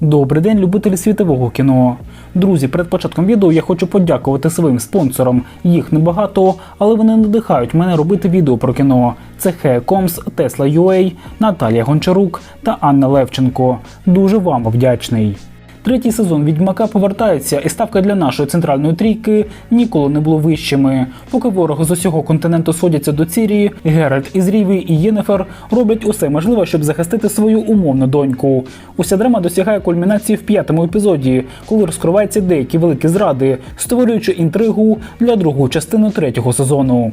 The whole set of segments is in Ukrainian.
Добрий день, любителі світового кіно. Друзі, перед початком відео я хочу подякувати своїм спонсорам. Їх небагато, але вони надихають мене робити відео про кіно. Це Хекомс, Тесла Юей, Наталія Гончарук та Анна Левченко. Дуже вам вдячний. Третій сезон Відьмака повертається, і ставка для нашої центральної трійки ніколи не було вищими. Поки вороги з усього континенту сходяться до Цірії, Геральт із Ріві і Єнефер роблять усе можливе, щоб захистити свою умовну доньку. Уся драма досягає кульмінації в п'ятому епізоді, коли розкриваються деякі великі зради, створюючи інтригу для другої частини третього сезону.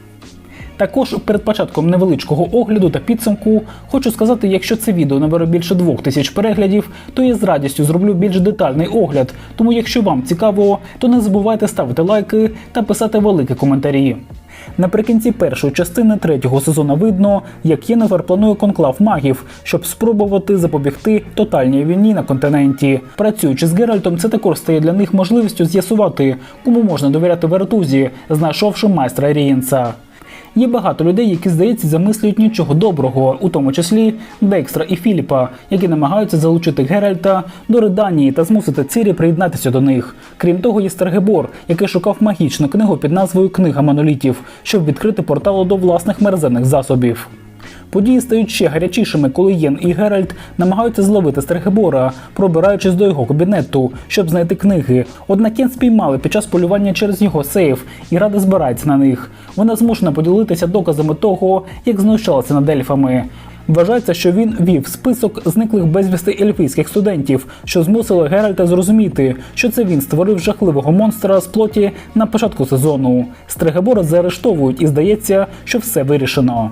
Також перед початком невеличкого огляду та підсумку хочу сказати, якщо це відео набере більше двох тисяч переглядів, то я з радістю зроблю більш детальний огляд. Тому, якщо вам цікаво, то не забувайте ставити лайки та писати великі коментарі. Наприкінці першої частини третього сезону видно, як Єнефер планує конклав магів, щоб спробувати запобігти тотальній війні на континенті. Працюючи з Геральтом, це також стає для них можливістю з'ясувати, кому можна довіряти Вертузі, знайшовши майстра Рієнса. Є багато людей, які, здається, замислюють нічого доброго, у тому числі Декстра і Філіпа, які намагаються залучити Геральта до Риданії та змусити Цірі приєднатися до них. Крім того, є Стергебор, який шукав магічну книгу під назвою Книга монолітів, щоб відкрити портал до власних мерзенних засобів. Події стають ще гарячішими, коли Єн і Геральт намагаються зловити Стергебора, пробираючись до його кабінету, щоб знайти книги. Однак Єн спіймали під час полювання через його сейф, і рада збирається на них. Вона змушена поділитися доказами того, як знущалася над ельфами. Вважається, що він вів список зниклих безвісти ельфійських студентів, що змусило Геральта зрозуміти, що це він створив жахливого монстра з плоті на початку сезону. Стригебора заарештовують і здається, що все вирішено.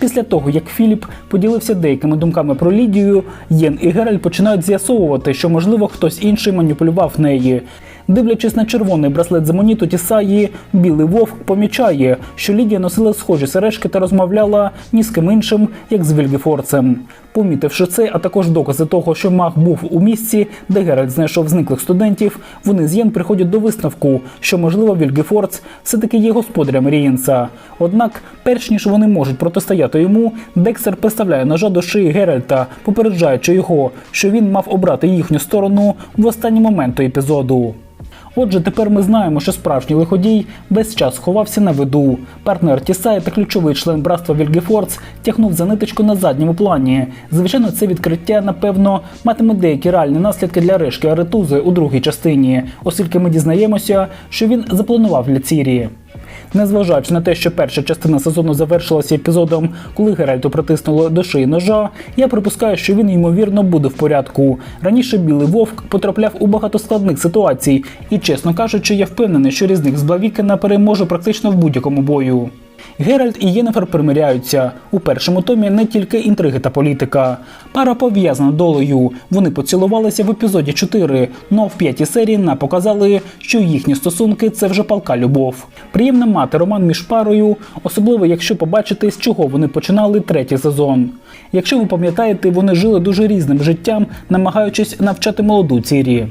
Після того, як Філіп поділився деякими думками про Лідію, Єн і Гераль починають з'ясовувати, що можливо хтось інший маніпулював неї. Дивлячись на червоний браслет з моніту Тісаї, білий вовк помічає, що Лідія носила схожі сережки та розмовляла ні з ким іншим, як з Вільгефорцем. Помітивши це, а також докази того, що маг був у місці, де Геральт знайшов зниклих студентів, вони з Єн приходять до висновку, що можливо Вільгефорц все-таки є господарем Рієнса. Однак, перш ніж вони можуть протистояти йому, Декстер представляє ножа до шиї Геральта, попереджаючи його, що він мав обрати їхню сторону в останні моменти епізоду. Отже, тепер ми знаємо, що справжній лиходій весь час ховався на виду. Партнер Тісай та ключовий член братства Вільгефорц тягнув за ниточку на задньому плані. Звичайно, це відкриття, напевно, матиме деякі реальні наслідки для решки Аретузи у другій частині, оскільки ми дізнаємося, що він запланував для Цірії. Незважаючи на те, що перша частина сезону завершилася епізодом, коли Геральту притиснуло до шиї ножа, я припускаю, що він ймовірно буде в порядку. Раніше білий вовк потрапляв у багато складних ситуацій, і, чесно кажучи, я впевнений, що різник з Блавікена переможе практично в будь-якому бою. Геральт і Єнефер примиряються. У першому томі не тільки інтриги та політика. Пара пов'язана долею. Вони поцілувалися в епізоді 4, но в п'ятій серії нам показали, що їхні стосунки це вже палка любов. Приємно мати роман між парою, особливо якщо побачити, з чого вони починали третій сезон. Якщо ви пам'ятаєте, вони жили дуже різним життям, намагаючись навчати молоду Цірі.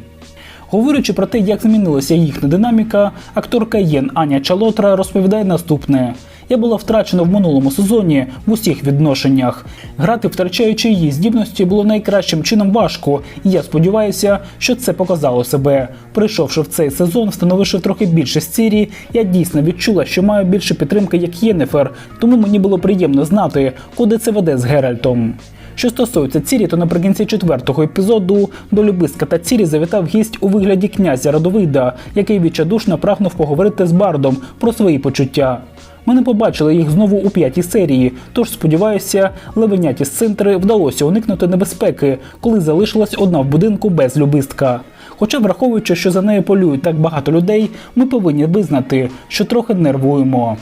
Говорячи про те, як змінилася їхня динаміка, акторка Єн Аня Чалотра розповідає наступне. Я була втрачена в минулому сезоні в усіх відношеннях. Грати, втрачаючи її здібності, було найкращим чином важко, і я сподіваюся, що це показало себе. Прийшовши в цей сезон, встановивши трохи більше сцірі, я дійсно відчула, що маю більше підтримки, як Єнефер, тому мені було приємно знати, куди це веде з Геральтом. Що стосується Цірі, то наприкінці четвертого епізоду до Любиска та Цірі завітав гість у вигляді князя Радовида, який відчайдушно прагнув поговорити з Бардом про свої почуття. Ми не побачили їх знову у п'ятій серії, тож сподіваюся, левеняті з центри вдалося уникнути небезпеки, коли залишилась одна в будинку без любистка. Хоча, враховуючи, що за нею полюють так багато людей, ми повинні визнати, що трохи нервуємо.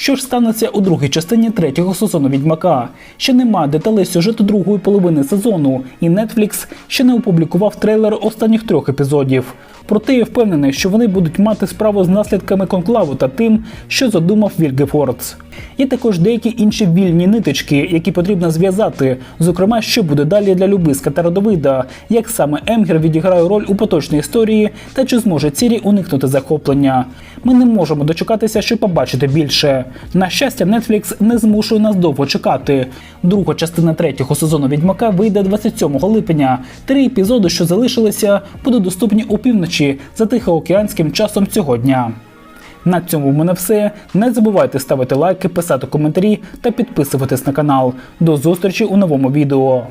Що ж станеться у другій частині третього сезону Відьмака? Ще немає деталей сюжету другої половини сезону, і Netflix ще не опублікував трейлер останніх трьох епізодів. Проте я впевнений, що вони будуть мати справу з наслідками конклаву та тим, що задумав Вільгефордс. Є також деякі інші вільні ниточки, які потрібно зв'язати. Зокрема, що буде далі для Любиска та Родовида, як саме Емгер відіграє роль у поточній історії, та чи зможе Цірі уникнути захоплення. Ми не можемо дочекатися, щоб побачити більше. На щастя, Netflix не змушує нас довго чекати. Друга частина третього сезону Відьмака вийде 27 липня. Три епізоди, що залишилися, будуть доступні опівночі за тихоокеанським часом цього дня. На цьому в мене все. Не забувайте ставити лайки, писати коментарі та підписуватись на канал. До зустрічі у новому відео.